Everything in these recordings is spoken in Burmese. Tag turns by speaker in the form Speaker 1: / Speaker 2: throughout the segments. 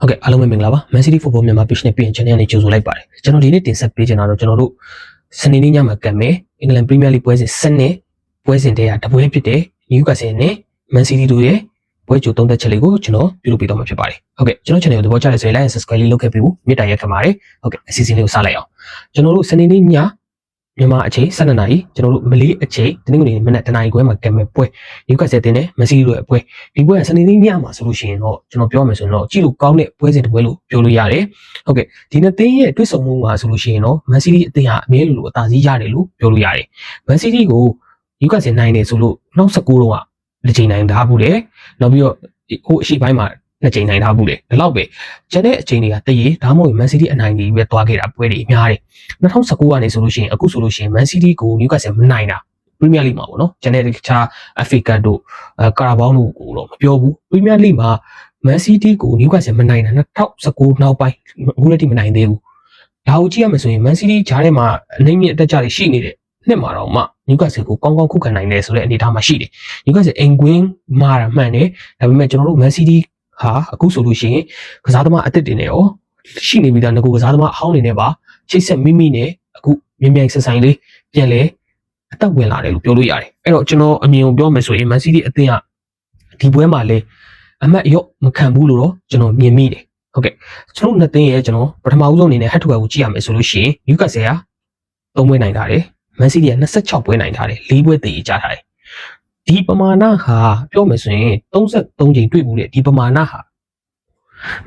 Speaker 1: ဟုတ်ကဲ့အားလုံးပဲမင်္ဂလာပါ Man City Football မြန်မာ page နဲ့ပြင် channel နဲ့ကြိုဆိုလိုက်ပါတယ်ကျွန်တော်ဒီနေ့တင်ဆက်ပေးချင်တာတော့ကျွန်တော်တို့စနေနေ့ညမှာကံမယ်အင်္ဂလန် Premier League ပွဲစဉ်စနစ်ပွဲစဉ်တည်းကတပွဲဖြစ်တဲ့ Newcastle နဲ့ Man City တို့ရဲ့ပွဲကြိုသုံးသက်ချက်လေးကိုကျွန်တော်ပြုလုပ်ပေးတော့မှာဖြစ်ပါတယ်ဟုတ်ကဲ့ကျွန်တော် channel ကိုသဘောကျတယ်ဆိုရင် like and subscribe လေးလုပ်ခဲ့ပေးဖို့မြတ်တာရက်ခံပါတယ်ဟုတ်ကဲ့အစီအစဉ်လေးကိုစလိုက်အောင်ကျွန်တော်တို့စနေနေ့ည မြန်မာအချိန်12နာရီကျွန်တော်တို့မလေးအချိန်တနင်္ဂနွေနေ့မနက်တနာရီခွဲမှာကံမယ်ပွဲ Newcastle တင်နဲ့ Man City တို့ရဲ့ပွဲဒီပွဲကစနေနေ့ညမှာဆိုလို့ရှိရင်တော့ကျွန်တော်ပြောမယ်ဆိုရင်တော့ကြည့်လို့ကောင်းတဲ့ပွဲစဉ်တစ်ပွဲလို့ပြောလို့ရတယ်။ဟုတ်ကဲ့ဒီနှစ်သင်းရဲ့တွေ့ဆုံမှုမှာဆိုလို့ရှိရင်တော့ Man City အသင်းဟာအမြဲလိုလိုအသာစီးရတယ်လို့ပြောလို့ရတယ်။ Man City ကို Newcastle နိုင်တယ်ဆိုလို့နောက်19တော့ကတစ်ချိန်နိုင်ထားဘူးလေ။နောက်ပြီးတော့ဟိုအရှိပိုင်းမှာ နှစ်ချိန်နိုင်ထားဘူးလေ။ဒီလောက်ပဲ။ကျန်တဲ့အချိန်တွေကတရေဒါမှမဟုတ် Man City အနိုင်တွေပဲသွားခဲ့တာပွဲတွေအများတယ်။2019ကနေဆိုလို့ရှိရင်အခုဆိုလို့ရှိရင် Man City ကို Newcastle မနိုင်တာ Premier League မှာပေါ့နော်။ကျန်တဲ့တခြား FA Cup တို့အဲကာရာဘောင်းတို့ကိုတော့မပြောဘူးပရီးမီးယားလိမှာ Man City ကိုနယူကာဆယ်မနိုင်တာ2019နောက်ပိုင်းအခုလက်ထိမနိုင်သေးဘူးဒါကိုကြည့်ရမယ်ဆိုရင် Man City ဂျားထဲမှာအနိုင်မြင့်အတက်ကြတွေရှိနေတယ်နှစ်မှာတော့မှနယူကာဆယ်ကိုကောင်းကောင်းခုခံနိုင်တယ်ဆိုတဲ့အနေအထားမှာရှိတယ်နယူကာဆယ်အင်ကွင်းမာတာမှန်တယ်ဒါပေမဲ့ကျွန်တော်တို့ Man City ဟာအခုဆိုလို့ရှိရင်ကစားသမားအသစ်တင်နေရောရှိနေပြီသားငကိုကစားသမားအဟောင်းနေနေပါချိတ်ဆက်မိမိနဲ့အခုမြန်မြန်ဆက်ဆိုင်လေးပြန်လဲအသက်ဝင်လာတယ်လို့ပြောလို့ရတယ်အဲ့တော့ကျွန်တော်အမြင်ကိုပြောမယ်ဆိုရင် Man City အသင်းကဒီပွဲမှာလဲအမတ်ရော့မခံဘူးလို့တော့ကျွန်တော်မြင်မိတယ်ဟုတ်ကဲ့ကျွန်တော်နှစ်သင်းရဲ့ကျွန်တော်ပထမဦးဆုံးအနေနဲ့ဟတ်ထဝယ်ကိုကြည့်ရမယ်ဆိုလို့ရှိရင် Newcastle က3ပွဲနိုင်ထားတယ် Man City က26ပွဲနိုင်ထားတယ်4ပွဲတည်ကြထားတယ် ဒီပမာဏဟာပြောမယ်ဆိုရင်33ချိန်တွေ့မှုတဲ့ဒီပမာဏဟာ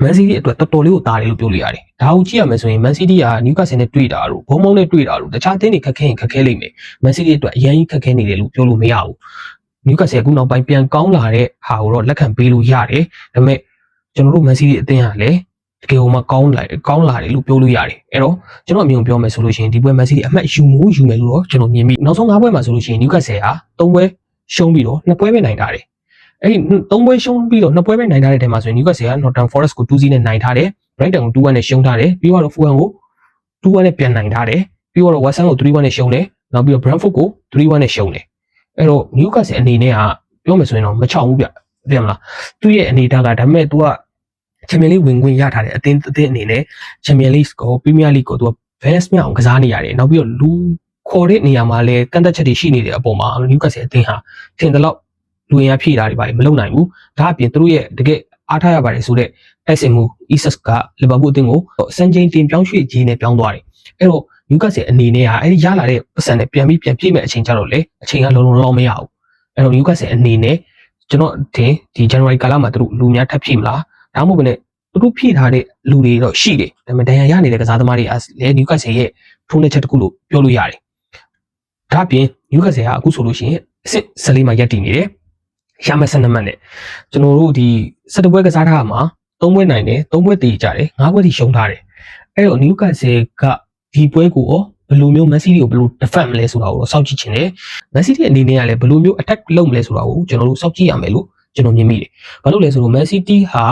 Speaker 1: Man City အတွက်တော်တော်လေးကိုတားတယ်လို့ပြောလို့ရတယ်။ဒါကိုကြည့်ရမယ်ဆိုရင် Man City က Newcastle နဲ့တွေ့တာတို့ဘုံဘုံနဲ့တွေ့တာတို့တခြားတင်းတွေခက်ခဲရင်ခက်ခဲလိမ့်မယ်။ Man City အတွက်အရင်ကြီးခက်ခဲနေတယ်လို့ပြောလို့မရဘူး။ Newcastle အခုနောက်ပိုင်းပြန်ကောင်းလာတဲ့ဟာကိုတော့လက်ခံပေးလို့ရတယ်။ဒါပေမဲ့ကျွန်တော်တို့ Man City အသင်းကလည်းတကယ်ဟိုမှာကောင်းလာတယ်ကောင်းလာတယ်လို့ပြောလို့ရတယ်။အဲ့တော့ကျွန်တော်အမြင်ပြောမယ်ဆိုလို့ရှိရင်ဒီပွဲ Man City အမှတ်ယူမှုယူမယ်လို့တော့ကျွန်တော်မြင်မိ။နောက်ဆုံး၅ပွဲမှာဆိုလို့ရှိရင် Newcastle ဟာ၃ပွဲ ရှုံးပြီးတော့၂ပွဲပဲနိုင်ထားတယ်။အဲ့ဒီ၃ပွဲရှုံးပြီးတော့နှစ်ပွဲပဲနိုင်ထားတဲ့ထဲမှာဆိုရင် Newcastle က Nottingham Forest ကို2-0နဲ့နိုင်ထားတယ် Brighton ကို2-1နဲ့ရှုံးထားတယ်ပြီးတော့ Fulham ကို2-1နဲ့ပြန်နိုင်ထားတယ်ပြီးတော့ West Ham ကို3-1နဲ့ရှုံးတယ်နောက်ပြီးတော့ Brentford ကို3-1နဲ့ရှုံးတယ်အဲ့တော့ Newcastle အနေနဲ့ကပြောမယ်ဆိုရင်တော့မချောင်ဘူးဗျသိမလားသူ့ရဲ့အနေထားကဒါပေမဲ့ तू က Champions League ဝင်ခွင့်ရထားတယ်အသင်းအသင်းအနေနဲ့ Champions League ကို Premier League ကို तू balance မြောက်အောင်ကစားနေရတယ်နောက်ပြီးတော့လူ ခေါ်တဲ့နေရာမှာလည်းကန့်သက်ချက်တွေရှိနေတဲ့အပေါ်မှာ Newcastle အသင်းဟာထင်တယ်လို့လူရင်ရဖြည့်တာတွေပါမလုပ်နိုင်ဘူးဒါအပြင်သူတို့ရဲ့တကယ်အားထားရပါတယ်ဆိုတော့တိုက်စစ်မှု Isus ကလီဗာပူးအသင်းကိုစံချိန်တင်ပြောင်းရွှေ့ခြင်းနဲ့ပြောင်းသွားတယ်အဲ့တော့ Newcastle အနေနဲ့ကအဲ့ဒီရလာတဲ့ပတ်စံနဲ့ပြန်ပြီးပြန်ပြည့်မဲ့အချိန်ကြတော့လေအချိန်ကလုံးလုံးလောက်မရဘူးအဲ့တော့ Newcastle အနေနဲ့ကျွန်တော်တင်ဒီ January ကာလမှာသူတို့လူများထပ်ဖြည့်မလားဒါမှမဟုတ်ဘဲနဲ့သူတို့ဖြည့်ထားတဲ့လူတွေတော့ရှိတယ်ဒါပေမဲ့ဒဏ်ရာရနေတဲ့ကစားသမားတွေလည်း Newcastle ရဲ့ထုံးတဲ့ချက်တစ်ခုလို့ပြောလို့ရတယ် ဒါအပြင် Newcastle ကအခုဆိုလို့ရှိရင်အစ်စ်ဆက်လေးမှာရပ်တည်နေတယ်ရမယ်12မှတ်နဲ့ကျွန်တော်တို့ဒီ17ပွဲကစားထားမှာ3ပွဲနိုင်တယ်3ပွဲတည်ကြတယ်5ပွဲထိရှုံးထားတယ်အဲ့တော့ Newcastle ကဒီပွဲကိုရောဘယ်လိုမျိုး Man City ကိုဘယ်လို defend မလဲဆိုတာကိုစောင့်ကြည့်ချင်တယ် Man City အနေနဲ့ကလည်းဘယ်လိုမျိုး attack လုပ်မလဲဆိုတာကိုကျွန်တော်တို့စောင့်ကြည့်ရမယ်လို့ကျွန်တော်မြင်မိတယ်ဘာလို့လဲဆိုတော့ Man City ဟာ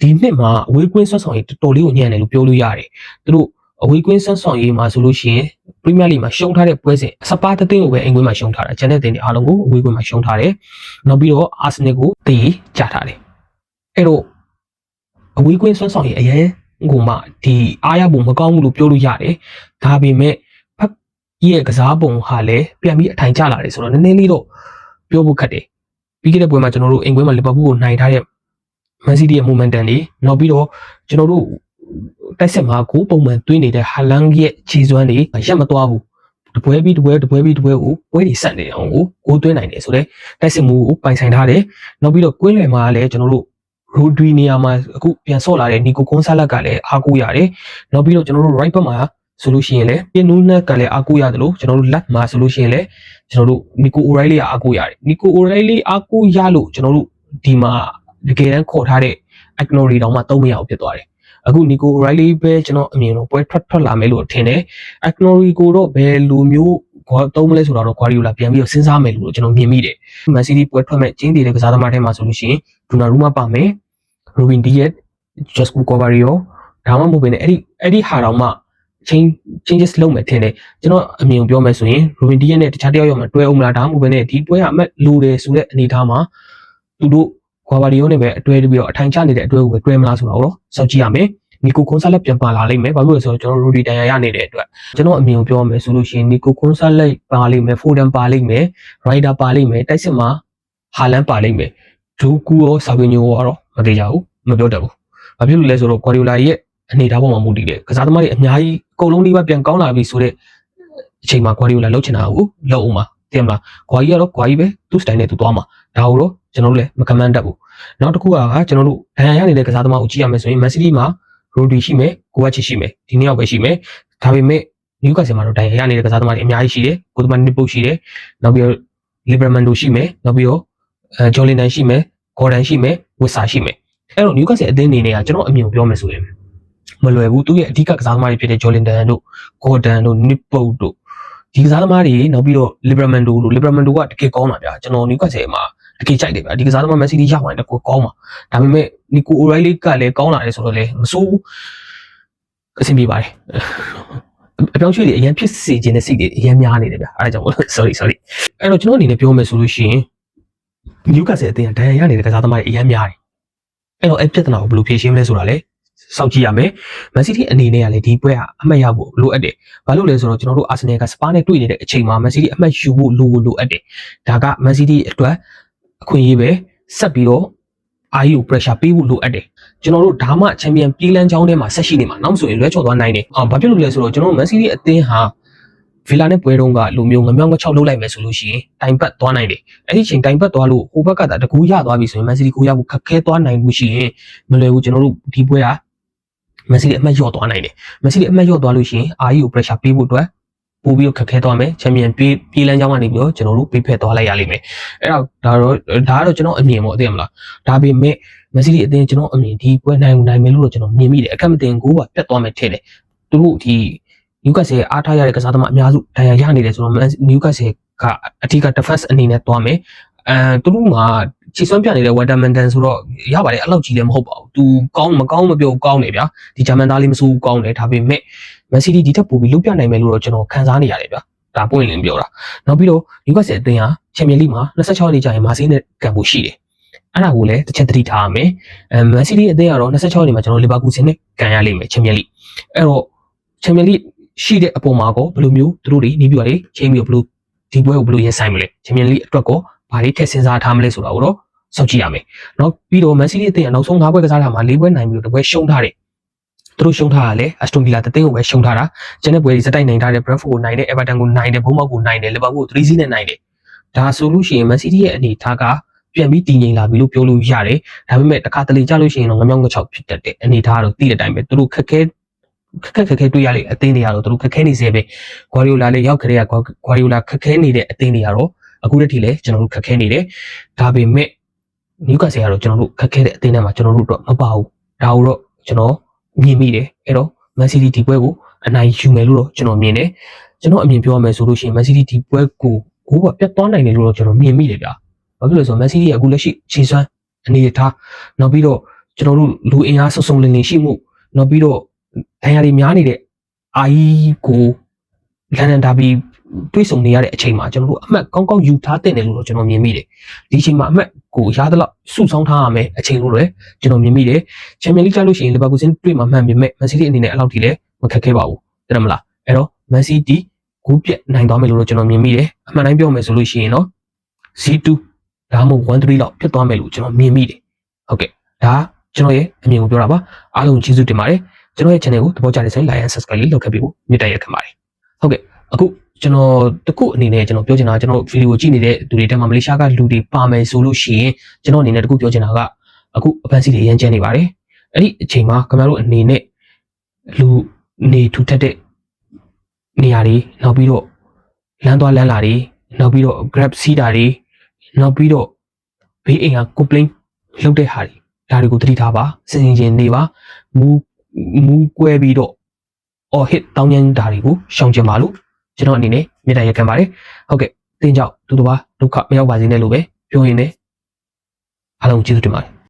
Speaker 1: ဒီနှစ်မှာအဝေးကွင်းဆွတ်ဆောင်ရေးတော်တော်လေးကိုညံ့တယ်လို့ပြောလို့ရတယ်သူတို့ အဝေးကွင်းဆွတ်ဆောင်ရေးမှာဆိုလို့ရှိရင် Premier League မှာရှုံးထားတဲ့ပွဲစဉ်စပါးတသိန်းကိုပဲအင်ကွင်းမှာရှုံးထားတာကျန်တဲ့တင်တွေအားလုံးကိုအဝေးကွင်းမှာရှုံးထားတယ်နောက်ပြီးတော့ Arsenal ကိုတေးကြထားတယ်အဲ့တော့အဝေးကွင်းဆွတ်ဆောင်ရေးအရင်ကိုမှဒီအားရပုံမကောင်းဘူးလို့ပြောလို့ရတယ်ဒါပေမဲ့ဖက်ရဲ့ကစားပုံဟာလည်းပြန်ပြီးအထိုင်ကျလာတယ်ဆိုတော့နည်းနည်းလေးတော့ပြောဖို့ခက်တယ်ပြီးခဲ့တဲ့ပွဲမှာကျွန်တော်တို့အင်ကွင်းမှာလီဗာပူးကိုနိုင်ထားတဲ့ Man City ရဲ့ momentum တွေနောက်ပြီးတော့ကျွန်တော်တို့ တိုက်စစ်မှာကိုပုံမှန်သွင်းနေတဲ့ဟာလန်ရဲ့ခြေစွမ်းတွေရက်မသွားဘူးတပွဲပြီးတပွဲတပွဲပြီးတပွဲကိုပွဲတွေဆက်နေအောင်ကိုကိုသွင်းနိုင်တယ်ဆိုတော့တိုက်စစ်မှုကိုပိုင်ဆိုင်ထားတယ်နောက်ပြီးတော့ကွင်းလယ်မှာလည်းကျွန်တော်တို့ရိုဒရီနေရာမှာအခုပြန်ဆော့လာတဲ့နီကိုကွန်ဆာလက်ကလည်းအားကိုးရတယ်နောက်ပြီးတော့ကျွန်တော်တို့ right back မှာဆိုလို့ရှိရင်လည်းပင်နူးနက်ကလည်းအားကိုးရတယ်လို့ကျွန်တော်တို့ left မှာဆိုလို့ရှိရင်လည်းကျွန်တော်တို့နီကိုအိုရိုင်းလေးအားကိုးရတယ်နီကိုအိုရိုင်းလေးအားကိုးရလို့ကျွန်တော်တို့ဒီမှာတကယ်တမ်းခေါ်ထားတဲ့ ignore တောင်မှသုံးမရအောင်ဖြစ်သွားတယ် အခုနီကိုရိုင်းလေးပဲကျွန်တော်အမြင်တော့ပွဲထွက်ထွက်လာမယ်လို့ထင်တယ်။ Agnori ကိုတော့ဘယ်လိုမျိုးဂွာသုံးမလဲဆိုတော့ Guardiola ပြန်ပြီးတော့စဉ်းစားမယ်လို့ကျွန်တော်မြင်မိတယ်။ Man City ပွဲထွက်မဲ့ကျင်းတည်တဲ့ကစားသမားတွေမှာဆိုလို့ရှိရင် Donnarumma ပါမယ်။ Ruben Dias, Josko Kovario ဒါမှမဟုတ်ဘဲနဲ့အဲ့ဒီအဲ့ဒီဟာတောင်မှ change changes လုပ်မယ်ထင်တယ်ကျွန်တော်အမြင်ပြောမယ်ဆိုရင် Ruben Dias နဲ့တခြားတယောက်ယောက်မှတွဲအောင်မလားဒါမှမဟုတ်ဘဲနဲ့ဒီပွဲကအမက်လိုတယ်ဆိုတဲ့အနေအထားမှာသူတို့ ကွာဘာဒီယိုနဲ့ပဲအတွဲပြီးတော့အထိုင်ချနေတဲ့အတွဲကိုပဲတွဲမလားဆိုတော့စောင့်ကြည့်ရမယ်နီကိုကွန်ဆာလက်ပြန်ပါလာလိမ့်မယ်ဘာလို့လဲဆိုတော့ကျွန်တော်ရိုဒီတန်ရရနေတဲ့အတွက်ကျွန်တော်အမြင်ကိုပြောမယ်ဆိုလို့ရှိရင်နီကိုကွန်ဆာလက်ပါလိမ့်မယ်ဖိုဒန်ပါလိမ့်မယ်ရိုက်ဒါပါလိမ့်မယ်တိုက်စစ်မှာဟာလန်ပါလိမ့်မယ်ဒူကူရောဆာဗီညိုရောတော့မသေးကြဘူးမပြောတတ်ဘူးဘာဖြစ်လို့လဲဆိုတော့ကွာဒီယိုလာရဲ့အနေထားပေါ်မှာမူတည်တယ်ကစားသမားတွေအများကြီးအကုန်လုံးဒီဘက်ပြန်ကောင်းလာပြီဆိုတဲ့အချိန်မှာကွာဒီယိုလာလှုပ်ချင်တာကိုလှုပ်အောင်ပါတင်မလားကွာကြီးကတော့ကွာကြီးပဲသူ့စတိုင်နဲ့သူသွားမှာဒါကိုတော့ ကျွန်တော်တို့လည်းမကမန်းတတ်ဘူးနောက်တစ်ခုကကျွန်တော်တို့ဒဏ်ရာရနေတဲ့ကစားသမားကိုကြည့်ရမယ်ဆိုရင်မန်စီးတီးမှာရိုဒီရှိမယ်ကိုဝက်ချီရှိမယ်ဒီနှစ်ယောက်ပဲရှိမယ်ဒါပေမဲ့နယူကာဆယ်မှာတော့ဒဏ်ရာရနေတဲ့ကစားသမားတွေအများကြီးရှိတယ်ကိုသမားနစ်ပုတ်ရှိတယ်နောက်ပြီးတော့လီဘရမန်ဒိုရှိမယ်နောက်ပြီးတော့အဲဂျော်လင်တန်ရှိမယ်ဂေါ်ဒန်ရှိမယ်ဝစ်ဆာရှိမယ်အဲ့တော့နယူကာဆယ်အသင်းအနေနဲ့ကကျွန်တော်အမြင်ကိုပြောမယ်ဆိုရင်မလွယ်ဘူးသူရဲ့အဓိကကစားသမားတွေဖြစ်တဲ့ဂျော်လင်တန်တို့ဂေါ်ဒန်တို့နစ်ပုတ်တို့ဒီကစားသမားတွေနောက်ပြီးတော့လီဘရမန်ဒိုတို့လီဘရမန်ဒိုကတကယ်ကောင်းတာဗျာကျွန်တော်နယူကာဆယ်မှာ တကယ်ကြိုက်တယ်ဗျာဒီကစားသမားမက်ဆီတီရောက်ရင်တကူကောင်းပါဒါပေမဲ့နီကိုအိုရိုင်းလေးကလည်းကောင်းလာတယ်ဆိုတော့လေမစိုးဘူးအဆင်ပြေပါတယ်အပြောင်းရွှေ့တွေအရင်ဖြစ်စေခြင်းတဲ့စိတ်တွေအရင်များနေတယ်ဗျာအဲဒါကြောင့် sorry sorry အဲ့တော့ကျွန်တော်အနေနဲ့ပြောမယ်ဆိုလို့ရှိရင်နယူကာဆယ်အသင်းကဒဏ်ရာရနေတဲ့ကစားသမားတွေအရင်များတယ်အဲ့တော့အဲ့ပြဿနာကိုဘယ်လိုဖြေရှင်းမလဲဆိုတာလေစောင့်ကြည့်ရမယ်မန်စီးတီးအနေနဲ့ကလည်းဒီပွဲကအမှတ်ရဖို့လိုအပ်တယ်ဘာလို့လဲဆိုတော့ကျွန်တော်တို့အာဆင်နယ်ကစပါးနဲ့တွေ့နေတဲ့အချိန်မှာမန်စီးတီးအမှတ်ယူဖို့လိုလိုအပ်တယ်ဒါကမန်စီးတီးအတွက် အခွင့်အရေးပဲဆက်ပြီးတော့အာယူ pressure ပေးဖို့လိုအပ်တယ်ကျွန်တော်တို့ဒါမှချန်ပီယံပြေးလန်းချောင်းထဲမှာဆက်ရှိနေမှာနောက်ဆိုရင်လွဲချော်သွားနိုင်တယ်အော်ဘာဖြစ်လို့လဲဆိုတော့ကျွန်တော်တို့မန်စီးတီးအသင်းဟာဗီလာနဲ့ပွဲတုန်းကလူမျိုးငမြောင်းငချောက်လုပ်လိုက်မယ်ဆိုလို့ရှိရင်တိုင်ပတ်သွားနိုင်တယ်အဲ့ဒီချိန်တိုင်ပတ်သွားလို့ဟိုဘက်ကတကူရသွားပြီဆိုရင်မန်စီးတီးကိုရဖို့ခက်ခဲသွားနိုင်မှုရှိရင်မလွယ်ဘူးကျွန်တော်တို့ဒီပွဲကမက်ဆီအမှတ်လျော့သွားနိုင်တယ်မက်ဆီအမှတ်လျော့သွားလို့ရှိရင်အာယူကို pressure ပေးဖို့အတွက် ပို့ပြီးခက်ခဲသွားမယ်ချန်ပီယံပြေးပြေးလန်းကြောင်းကနေပြီးတော့ကျွန်တော်တို့ပေးဖက်သွားလိုက်ရလိမ့်မယ်အဲ့တော့ဒါတော့ဒါကတော့ကျွန်တော်အမြင်ပေါ့သိရမလားဒါပေမဲ့မက်ဆီအတင်းကျွန်တော်အမြင်ဒီပွဲနိုင်နိုင်မယ်လို့တော့ကျွန်တော်မြင်မိတယ်အခက်မတင်ကိုကပြတ်သွားမယ်ထင်တယ်သူတို့ဒီနယူကာဆယ်အားထားရတဲ့ကစားသမားအများစုဒဏ်ရာရနေတယ်ဆိုတော့နယူကာဆယ်ကအထူးက defense အနေနဲ့သွားမယ် အဲသူတို့ကချီစွမ်းပြနေတဲ့ Watermanton ဆိုတော့ရပါတယ်အဲ့လောက်ကြီးလည်းမဟုတ်ပါဘူး။ तू ကောင်းမကောင်းမပြောကောင်းတယ်ဗျာ။ဒီဂျာမန်သားလေးမစိုးကောင်းတယ်ဒါပေမဲ့ Man City ဒီထက်ပိုပြီးလုပြနိုင်မယ်လို့တော့ကျွန်တော်ခန်းစားနေရတယ်ဗျာ။ဒါပွင့်လင်းပြောတာ။နောက်ပြီးတော့ Newcastle အသင်းဟာ Champions League မှာ26ရက်နေ့ကျရင်မာဆေးနဲ့ကန်ဖို့ရှိတယ်။အဲ့ဒါကိုလည်းတစ်ချက်သတိထားရမယ်။အဲ Man City အသင်းကတော့26ရက်နေ့မှာကျွန်တော် Liverpool နဲ့ကန်ရလိမ့်မယ် Champions League ။အဲ့တော့ Champions League ရှိတဲ့အပေါ်မှာကောဘယ်လိုမျိုးသူတို့တွေနေပြီးပါလေချိန်ပြီးဘယ်လိုဒီပွဲကိုဘယ်လိုရင်ဆိုင်မလဲ Champions League အတွက်ကော ဘာတွေထည့်စဉ်းစားထားမလဲဆိုတာကိုတော့စောင့်ကြည့်ရမယ်။နောက်ပြီးတော့ Man City အသင်းကနောက်ဆုံး၅ပွဲကစားတာမှာ၄ပွဲနိုင်ပြီးတော့တစ်ပွဲရှုံးထားတယ်။သူတို့ရှုံးထားတာလေ Aston Villa တသိန်းကိုပဲရှုံးထားတာ။ကျန်တဲ့ပွဲတွေစတိုက်နိုင်ထားတဲ့ Brentford ကိုနိုင်တဲ့ Everton ကိုနိုင်တဲ့ Bournemouth ကိုနိုင်တဲ့ Liverpool ကို3-0နဲ့နိုင်တယ်။ဒါဆိုလို့ရှိရင် Man City ရဲ့အနေထားကပြန်ပြီးတည်ငြိမ်လာပြီလို့ပြောလို့ရတယ်။ဒါပေမဲ့တစ်ခါတလေကြလို့ရှိရင်တော့ငမြောင်းငချောက်ဖြစ်တတ်တဲ့အနေထားကတော့သိတဲ့အတိုင်းပဲသူတို့ခက်ခဲခက်ခက်ခက်ခဲတွေ့ရလေအသင်းတွေကတော့သူတို့ခက်ခဲနေစေပဲဂွာရီယိုလာလေးရောက်ခရဲကဂွာရီယိုလာခက်ခဲနေတဲ့အသင်းတွေကတော့ အခုတည်းထိလည်းကျွန်တော်တို့ခက်ခဲနေတယ်ဒါပေမဲ့နယူကာဆယ်ကတော့ကျွန်တော်တို့ခက်ခဲတဲ့အသင်းထဲမှာကျွန်တော်တို့တော့မပါဘူးဒါကိုတော့ကျွန်တော်မြင်မိတယ်အဲ့တော့မန်စီးတီးဒီပွဲကိုအနိုင်ယူမယ်လို့တော့ကျွန်တော်မြင်တယ်ကျွန်တော်အမြင်ပြောရမယ်ဆိုလို့ရှိရင်မန်စီးတီးဒီပွဲကိုကိုကပြတ်သွားနိုင်တယ်လို့တော့ကျွန်တော်မြင်မိတယ်ဗျာဘာဖြစ်လို့လဲဆိုတော့မန်စီးတီးကအခုလက်ရှိခြေစွမ်းအနေထားနောက်ပြီးတော့ကျွန်တော်တို့လူအင်အားစုံစုံလင်လင်ရှိမှုနောက်ပြီးတော့ဒဏ်ရာတွေများနေတဲ့အာအီကိုလန်ဒန်ဒါဘီ တွေးဆုံနေရတဲ့အချိန်မှာကျွန်တော်တို့အမှတ်ကောင်းကောင်းယူထားတဲ့တယ်လို့တော့ကျွန်တော်မြင်မိတယ်ဒီအချိန်မှာအမှတ်ကိုရသလောက်စုဆောင်းထားရမယ်အချိန်လို့လည်းကျွန်တော်မြင်မိတယ်ချန်ပီယံလိကြားလို့ရှိရင်လီဗာပူးစင်တွေ့မှာမှန်ပေမဲ့မန်စီးတီးအနေနဲ့အဲ့လောက်ထိလည်းမခက်ခဲပါဘူးသိတယ်မလားအဲ့တော့မန်စီးတီးကိုပြက်နိုင်သွားမယ်လို့တော့ကျွန်တော်မြင်မိတယ်အမှန်တိုင်းပြောမယ်ဆိုလို့ရှိရင်တော့ C2 ဒါမှမဟုတ်1-3လောက်ဖြစ်သွားမယ်လို့ကျွန်တော်မြင်မိတယ်ဟုတ်ကဲ့ဒါကျွန်တော်ရဲ့အမြင်ကိုပြောတာပါအားလုံးကျေးဇူးတင်ပါတယ်ကျွန်တော်ရဲ့ channel ကိုသဘောကျတဲ့ဆိုရင် like and subscribe လေးလုပ်ခဲ့ပြီးဖို့မြတ်တရခင်ပါတယ်ဟုတ်ကဲ့အခု ကျွန်တော်တခုအနေနဲ့ကျွန်တော်ပြောချင်တာကျွန်တော်ဗီဒီယိုကြည့်နေတဲ့သူတွေတက်မှာမလေးရှားကလူတွေပါမယ်ဆိုလို့ရှိရင်ကျွန်တော်အနေနဲ့တခုပြောချင်တာကအခုအပန်းစီတွေအရင်ကျန်းနေပါတယ်အဲ့ဒီအချိန်မှာခင်ဗျားတို့အနေနဲ့လူနေထူထပ်တဲ့နေရာတွေနောက်ပြီးတော့လမ်းသွားလမ်းလာတွေနောက်ပြီးတော့ grab စီးတာတွေနောက်ပြီးတော့ဘေးအိမ်က complain လုပ်တဲ့ဟာတွေဒါတွေကိုသတိထားပါစင်စင်ချင်းနေပါမူမူကွဲပြီးတော့အော်ဟစ်တောင်းကျမ်းတာတွေကိုရှောင်ကျင်ပါလို့ ကျွန်တော်အနေနဲ့မြေတားရက်ခံပါတယ်ဟုတ်ကဲ့တင်းကြောင့်ဒုတဘာဒုက္ခမရောက်ပါစေနဲ့လို့ပဲပြောရင်းနဲ့အားလုံးကျေးဇူးတင်ပါတယ်